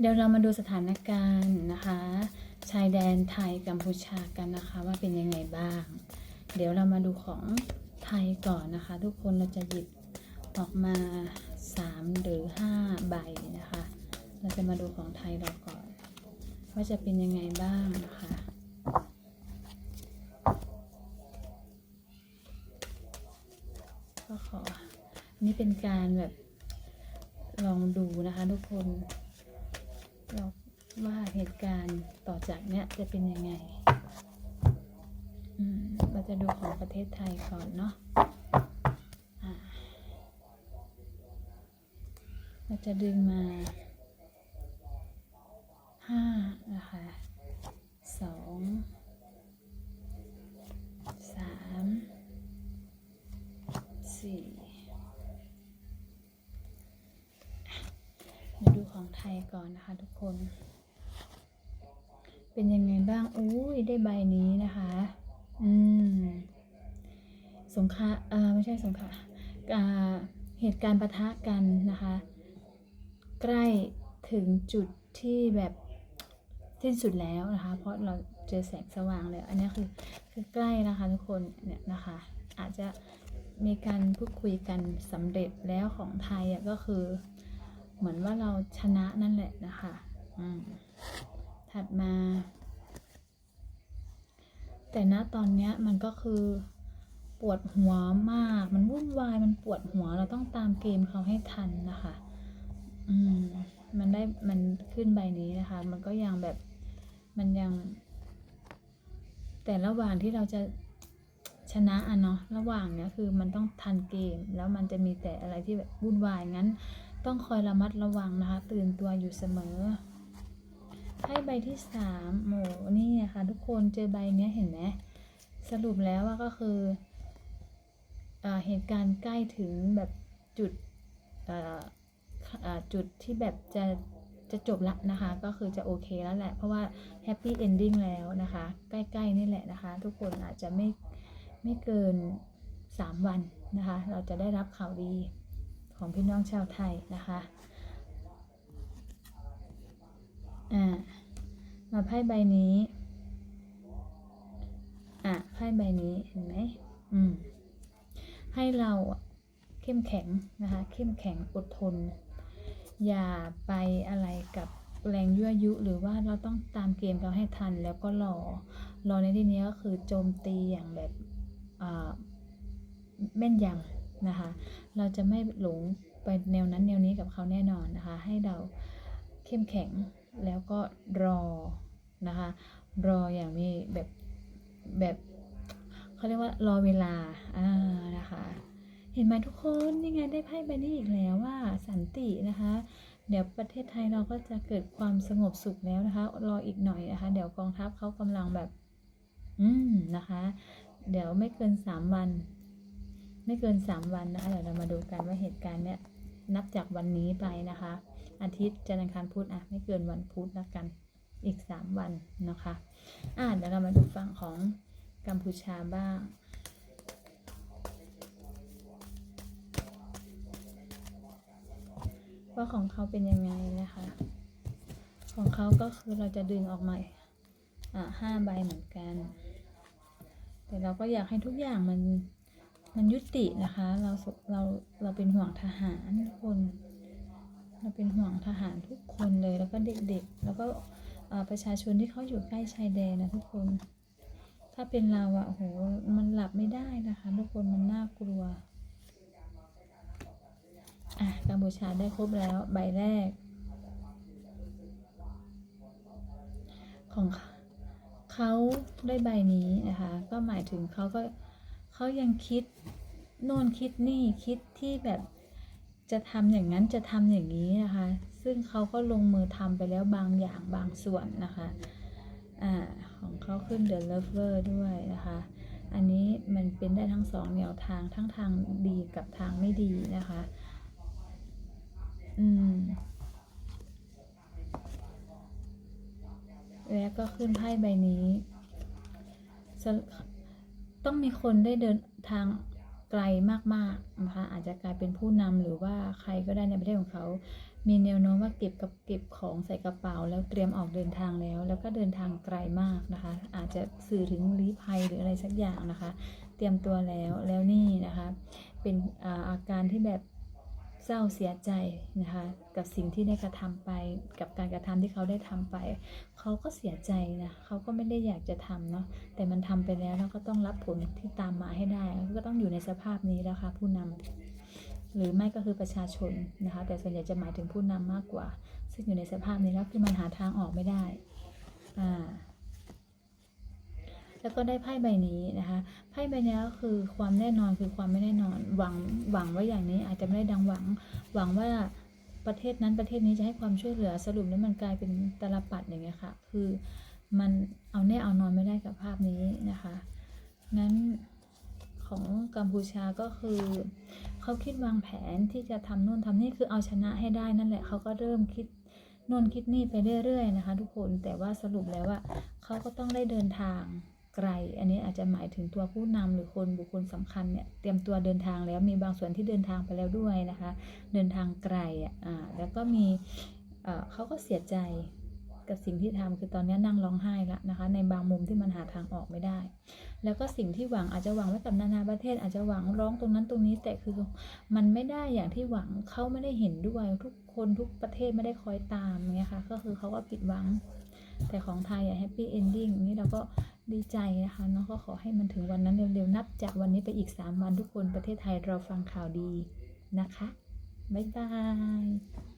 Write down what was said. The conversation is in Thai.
เดี๋ยวเรามาดูสถานการณ์นะคะ ชายแดนไทยกัมพูชากันนะคะ ว่าเป็นยังไงบ้าง เดี๋ยวเรามาดูของไทยก่อนนะคะ ทุกคนเราจะหยิบออกมา 3 หรือ 5 ใบนะคะ เราจะมาดูของไทยเราก่อน ว่าจะเป็นยังไงบ้างนะคะก็ขอนี่เป็นการแบบลองดูนะคะทุกคน เราว่าเหตุการณ์ต่อจากเนี้ยจะเป็นยังไงอืมเราจะดูของประเทศไทยก่อนเนาะเราจะดึงมาห้านะคะสองสามสี่ ของไทยก่อนนะคะ ทุกคน เป็นยังไงบ้างอุ้ยได้ใบนี้นะคะ อืม สงครามอ่าไม่ใช่สงครามอ่าเหตุการณ์ปะทะกันนะคะ ใกล้ถึงจุดที่แบบสิ้นสุดแล้วนะคะ เพราะเราเจอแสงสว่างแล้ว อันนี้คือคือใกล้นะคะทุกคนเนี่ยนะคะ อาจจะมีการพูดคุยกันสำเร็จแล้วของไทยก็คือ เหมือนว่าเราชนะนั่นแหละนะคะอืมถัดมา แต่ณตอนเนี้ยมันก็คือปวดหัวมาก มันวุ่นวาย มันปวดหัว เราต้องตามเกมเขาให้ทันนะคะ อืม มันได้ มันขึ้นใบนี้นะคะ มันก็ยังแบบ มันยัง แต่ระหว่างที่เราจะชนะอะเนาะ ระหว่างเนี้ยคือมันต้องทันเกม แล้วมันจะมีแต่อะไรที่แบบวุ่นวาย งั้น ต้องคอยระมัดระวังนะคะ ตื่นตัวอยู่เสมอให้ใบที่สามโหนี่นะคะทุกคนเจอใบเนี้ยเห็นไหมสรุปแล้วว่าก็คืออเหตุการณ์ใกล้ถึงแบบจุดจุดที่แบบจะจะจบละนะคะ ก็คือจะโอเคแล้วแหละ เพราะว่าแฮปปี้เอนดิ้งแล้วนะคะ ใกล้ๆนี่แหละนะคะ ทุกคนอาจจะไม่ไม่เกิน 3 วันนะคะ เราจะได้รับข่าวดี ของพี่น้องชาวไทยนะคะอ่ามาไพ่ใบนี้อะไพ่ใบนี้เห็นไหมอืมให้เราเข้มแข็งนะคะ เข้มแข็งอดทน อย่าไปอะไรกับแรงยั่วยุ หรือว่าเราต้องตามเกมเขาให้ทันแล้วก็รอรอในที่นี้ก็คือโจมตีอย่างแบบอ่าแม่นยำ นะคะ เราจะไม่หลงไปแนวนั้นแนวนี้กับเขาแน่นอนนะคะ ให้เราเข้มแข็งแล้วก็รอนะคะ รออย่างมีแบบแบบเขาเรียกว่ารอเวลาอ่านะคะ เห็นไหมทุกคนนี่ไงได้ไพ่ใบนี้อีกแล้วว่าสันตินะคะ เดี๋ยวประเทศไทยเราก็จะเกิดความสงบสุขแล้วนะคะ รออีกหน่อยนะคะ เดี๋ยวกองทัพเขากำลังแบบ อืมนะคะ เดี๋ยวไม่เกินสามวัน ไม่เกินสามวันนะคะเดี๋ยวเรามาดูกันว่าเหตุการณ์เนี้ยนับจากวันนี้ไปนะคะ อาทิตย์จันทร์อังคารพุธอะไม่เกินวันพุธแล้วกันอีกสามวันนะคะอะเดี๋ยวเรามาดูฝั่งของกัมพูชาบ้างว่าของเขาเป็นยังไงนะคะ ของเขาก็คือเราจะดึงออกมาอ่าห้าใบเหมือนกัน แต่เราก็อยากให้ทุกอย่างมัน มันยุตินะคะ เราเราเราเป็นห่วงทหารทุกคน เราเป็นห่วงทหารทุกคนเลยแล้วก็เด็กๆ แล้วก็ประชาชนที่เขาอยู่ใกล้ชายแดนนะทุกคน ถ้าเป็นเราอะโหมันหลับไม่ได้นะคะ ทุกคนมันน่ากลัวอะกัมพูชาได้ครบแล้วใบแรก ของเขาได้ใบนี้นะคะ ก็หมายถึงเขาก็ เขายังคิดโน่นคิดนี่คิดที่แบบจะทำอย่างนั้นจะทำอย่างนี้นะคะ ซึ่งเขาก็ลงมือทำไปแล้วบางอย่างบางส่วนนะคะอ่าของเขาขึ้น The Lover ด้วยนะคะ อันนี้มันเป็นได้ทั้งสองแนวทางทั้งทางดีกับทางไม่ดีนะคะ อืมแล้วก็ขึ้นไพ่ใบนี้ ต้องมีคนได้เดินทางไกลมากๆนะคะอาจจะกลายเป็นผู้นำหรือว่าใครก็ได้ในประเทศของเขา มีแนวโน้มว่าเก็บกับเก็บของใส่กระเป๋า แล้วเตรียมออกเดินทางแล้ว แล้วก็เดินทางไกลมากนะคะ อาจจะสื่อถึงลี้ภัยหรืออะไรสักอย่างนะคะ เตรียมตัวแล้วแล้วนี่นะคะ เป็นอาการที่แบบ เศร้าเสียใจนะคะกับสิ่งที่ได้กระทำไป กับการกระทำที่เขาได้ทำไป เขาก็เสียใจนะเขาก็ไม่ได้อยากจะทำเนาะแต่มันทำไปแล้วแล้วก็ต้องรับผลที่ตามมาให้ได้ ก็ต้องอยู่ในสภาพนี้แล้วค่ะผู้นำหรือไม่ก็คือประชาชนนะคะ แต่ส่วนใหญ่จะหมายถึงผู้นำมากกว่า ซึ่งอยู่ในสภาพนี้แล้วคือมันหาทางออกไม่ได้อ่า แล้วก็ได้ไพ่ใบนี้นะคะไพ่ใบนี้ก็คือความแน่นอนคือความไม่แน่นอนหวังหวังว่าอย่างนี้อาจจะไม่ได้ดังหวัง หวังว่าประเทศนั้นประเทศนี้จะให้ความช่วยเหลือสรุปแล้วมันกลายเป็นตลปัดอย่างเงี้ยค่ะ คือมันเอาแน่เอานอนไม่ได้กับภาพนี้นะคะนั้นของกัมพูชาก็คือเขาคิดวางแผนที่จะทำนู่นทำนี่คือเอาชนะให้ได้นั่นแหละเขาก็เริ่มคิดโน่นคิดนี่ไปเรื่อยๆนะคะ ทุกคนแต่ว่าสรุปแล้วว่าเขาก็ต้องได้เดินทาง ไกล อันนี้อาจจะหมายถึงตัวผู้นำหรือคนบุคคลสำคัญเนี่ยเตรียมตัวเดินทางแล้วมีบางส่วนที่เดินทางไปแล้วด้วยนะคะ เดินทางไกลอะอ่าแล้วก็มีเขาก็เสียใจกับสิ่งที่ทำคือตอนนี้นั่งร้องไห้ละนะคะ ในบางมุมที่มันหาทางออกไม่ได้ แล้วก็สิ่งที่หวังอาจจะหวังไว้กับนานาประเทศ อาจจะหวังร้องตรงนั้นตรงนี้แต่คือมันไม่ได้อย่างที่หวังเขาไม่ได้เห็นด้วยทุกคนทุกประเทศไม่ได้คอยตามเงี้ยค่ะก็คือเขาก็ผิดหวัง แต่ของไทยอะแฮปปี้เอนดิ้งนี่เราก็ ดีใจนะคะเนาะก็ขอให้มันถึงวันนั้นเร็วๆ นับจากวันนี้ไปอีก 3 วันทุกคนประเทศไทยเราฟังข่าวดีนะคะ บ๊ายบาย